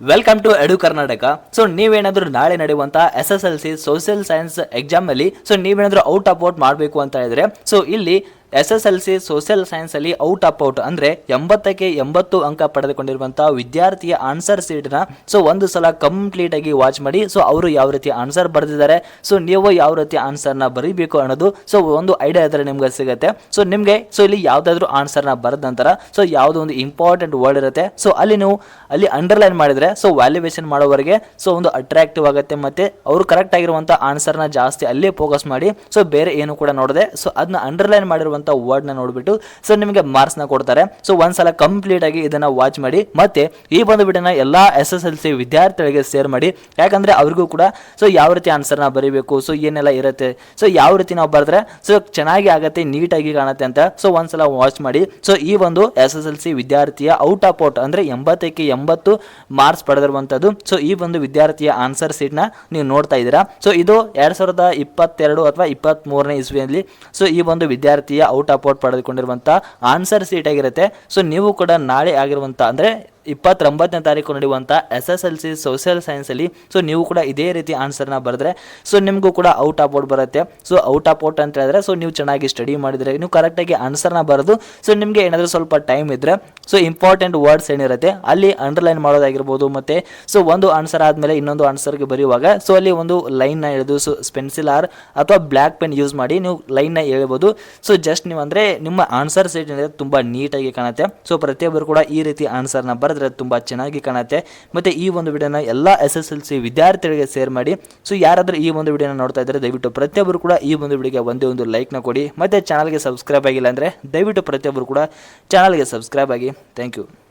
Welcome to Edu Karnataka so ನೀವೇನಾದರೂ ನಾಳೆ ನಡೆಯುವಂತಹ S S L C social science exam ಅಲ್ಲಿ ಸೊ ನೀವೇನಾದರೂ ಔಟ್ ಔಟ್ ಮಾಡಬೇಕು ಅಂತ ಹೇಳಿದ್ರೆ ಸೊ ಇಲ್ಲಿ S S L C social science ಅಲ್ಲಿ ಔಟ್ ಆಫ್ ಔಟ್ ಅಂದ್ರೆ ಎಂಬತ್ತಕ್ಕೆ ಎಂಬತ್ತು ಅಂಕ ಪಡೆದುಕೊಂಡಿರುವಂತಹ ವಿದ್ಯಾರ್ಥಿಯ ಆನ್ಸರ್ ಸೀಟ್ನ ಸೊ ಒಂದು ಸಲ ಕಂಪ್ಲೀಟ್ ಆಗಿ ವಾಚ್ ಮಾಡಿ, ಸೊ ಅವರು ಯಾವ ರೀತಿ ಆನ್ಸರ್ ಬರೆದಿದ್ದಾರೆ, ಸೊ ನೀವು ಯಾವ ರೀತಿ ಆನ್ಸರ್ನ ಬರೀಬೇಕು ಅನ್ನೋದು, ಸೊ ಒಂದು ಐಡಿಯಾ ಇದ್ರೆ ನಿಮ್ಗೆ ಸಿಗುತ್ತೆ. ಸೊ ನಿಮಗೆ, ಸೊ ಇಲ್ಲಿ ಯಾವ್ದಾದ್ರು ನ ಬರೆದ ನಂತರ, ಸೊ ಯಾವುದೋ ಒಂದು ಇಂಪಾರ್ಟೆಂಟ್ ವರ್ಡ್ ಇರುತ್ತೆ, ಸೊ ಅಲ್ಲಿ ನೀವು, ಅಲ್ಲಿ ಅಂಡರ್ಲೈನ್ ಮಾಡಿದ್ರೆ, ಸೊ ವ್ಯಾಲ್ಯೂಯೇಷನ್ ಮಾಡೋವರೆಗೆ, ಸೊ ಒಂದು ಅಟ್ರಾಕ್ಟಿವ್ ಆಗುತ್ತೆ, ಮತ್ತೆ ಅವರು ಕರೆಕ್ಟ್ ಆಗಿರುವಂತಹ ಆನ್ಸರ್ನ ಜಾಸ್ತಿ ಅಲ್ಲೇ ಫೋಕಸ್ ಮಾಡಿ, ಸೊ ಬೇರೆ ಏನು ಕೂಡ ನೋಡದೆ, ಸೊ ಅದನ್ನ ಅಂಡರ್ಲೈನ್ ಮಾಡಿರುವಂಥ ವರ್ಡ್ನ ನೋಡ್ಬಿಟ್ಟು ಸೊ ನಿಮಗೆ ಮಾರ್ಕ್ಸ್ನ ಕೊಡ್ತಾರೆ. ಸೊ ಒಂದ್ಸಲ ಕಂಪ್ಲೀಟ್ ಆಗಿ ಇದನ್ನ ವಾಚ್ ಮಾಡಿ, ಮತ್ತೆ ಈ ಒಂದು ವಿಡಿಯೋನ ಎಲ್ಲಾ ಎಸ್ ಎಸ್ ಎಲ್ ಸಿ ವಿದ್ಯಾರ್ಥಿಗಳಿಗೆ ಶೇರ್ ಮಾಡಿ. ಯಾಕಂದ್ರೆ ಅವ್ರಿಗೂ ಕೂಡ ಸೊ ಯಾವ ರೀತಿ ಆನ್ಸರ್ನ ಬರೀಬೇಕು ಸೊ ಏನೆಲ್ಲ ಇರುತ್ತೆ ಸೊ ಯಾವ ರೀತಿ ನಾವು ಬರೆದ್ರೆ ಸೊ ಚೆನ್ನಾಗಿ ಆಗತ್ತೆ ನೀಟಾಗಿ ಕಾಣುತ್ತೆ ಅಂತ ಸೊ ಒಂದ್ಸಲ ವಾಚ್ ಮಾಡಿ. ಸೊ ಈ ಒಂದು ಎಸ್ ಎಸ್ ಎಲ್ ಸಿ ವಿದ್ಯಾರ್ಥಿಯ ಔಟ್ ಆಫ್ ಔಟ್ ಅಂದ್ರೆ ಎಂಬತ್ತಕ್ಕೆ ಎಂಬತ್ತು ಮಾರ್ಕ್ಸ್ ಪಡೆದಿರುವಂತದ್ದು ಸೊ ಈ ಒಂದು ವಿದ್ಯಾರ್ಥಿಯ ಆನ್ಸರ್ ಸೀಟ್ನ ನೀವು ನೋಡ್ತಾ ಇದ್ದೀರಾ. ಸೊ ಇದು ಎರಡ್ ಸಾವಿರದ ಇಪ್ಪತ್ತೆರಡು ಅಥವಾ ಇಪ್ಪತ್ತ್ ಮೂರನೇ ಇಸ್ವಿಯಲ್ಲಿ ಸೊ ಈ ಒಂದು ವಿದ್ಯಾರ್ಥಿಯ ಔಟ್ ಆಫ್ ಔಟ್ ಪಡೆದುಕೊಂಡಿರುವಂಥ ಆನ್ಸರ್ ಸೀಟ್ ಆಗಿರುತ್ತೆ. ಸೊ ನೀವು ಕೂಡ ನಾಳೆ ಆಗಿರುವಂಥ ಅಂದರೆ ಇಪ್ಪತ್ತೊಂಬತ್ತನೇ ತಾರೀಕು ನಡೆಯುವಂಥ S S L C social ಸೈನ್ಸಲ್ಲಿ so ನೀವು ಕೂಡ ಇದೇ ರೀತಿ ಆನ್ಸರ್ನ ಬರೆದ್ರೆ ಸೊ ನಿಮಗೂ ಕೂಡ ಔಟ್ ಆಫ್ ಔಟ್ ಬರುತ್ತೆ. ಸೊ ಔಟ್ ಆಫ್ ಔಟ್ ಅಂತ ಹೇಳಿದ್ರೆ ಸೊ ನೀವು ಚೆನ್ನಾಗಿ ಸ್ಟಡಿ ಮಾಡಿದರೆ, ನೀವು ಕರೆಕ್ಟಾಗಿ ಆನ್ಸರ್ನ ಬರೆದು ಸೊ ನಿಮಗೆ ಏನಾದರೂ ಸ್ವಲ್ಪ ಟೈಮ್ ಇದ್ದರೆ ಸೊ ಇಂಪಾರ್ಟೆಂಟ್ ವರ್ಡ್ಸ್ ಏನಿರುತ್ತೆ, ಅಲ್ಲಿ ಅಂಡರ್ಲೈನ್ ಮಾಡೋದಾಗಿರ್ಬೋದು ಮತ್ತು ಸೊ ಒಂದು ಆನ್ಸರ್ ಆದಮೇಲೆ ಇನ್ನೊಂದು ಆನ್ಸರ್ಗೆ ಬರೆಯುವಾಗ ಸೊ ಅಲ್ಲಿ ಒಂದು ಲೈನ್ನ ಎಳೆದು ಸೊ ಪೆನ್ಸಿಲ್ ಆರ್ ಅಥವಾ ಬ್ಲ್ಯಾಕ್ ಪೆನ್ ಯೂಸ್ ಮಾಡಿ ನೀವು ಲೈನ್ನ ಹೇಳ್ಬೋದು ಸೊ ಜಸ್ಟ್ ನೀವು ಅಂದರೆ ನಿಮ್ಮ ಆನ್ಸರ್ ಸೈಟ್ ಏನಿದೆ, ತುಂಬ ನೀಟಾಗಿ ಕಾಣುತ್ತೆ. ಸೊ ಪ್ರತಿಯೊಬ್ಬರು ಕೂಡ ಈ ರೀತಿ ಆನ್ಸರ್ನ ಬರೆದ್ರೆ ತುಂಬ ಚೆನ್ನಾಗಿ ಕಾಣುತ್ತೆ. ಮತ್ತು ಈ ಒಂದು ವಿಡಿಯೋನ ಎಲ್ಲ ಎಸ್ ಎಸ್ ಎಲ್ ಸಿ ವಿದ್ಯಾರ್ಥಿಗಳಿಗೆ ಶೇರ್ ಮಾಡಿ. ಸೊ ಯಾರಾದರೂ ಈ ಒಂದು ವಿಡಿಯೋನ ನೋಡ್ತಾ ಇದ್ದರೆ ದಯವಿಟ್ಟು ಪ್ರತಿಯೊಬ್ಬರು ಕೂಡ ಈ ಒಂದು ವಿಡಿಯೋಗೆ ಒಂದೇ ಒಂದು ಲೈಕ್ನ ಕೊಡಿ. ಮತ್ತು ಚಾನಲ್ಗೆ ಸಬ್ಸ್ಕ್ರೈಬ್ ಆಗಿಲ್ಲ ಅಂದರೆ ದಯವಿಟ್ಟು ಪ್ರತಿಯೊಬ್ಬರು ಕೂಡ ಚಾನಲ್ಗೆ ಸಬ್ಸ್ಕ್ರೈಬ್ ಆಗಿ. Thank you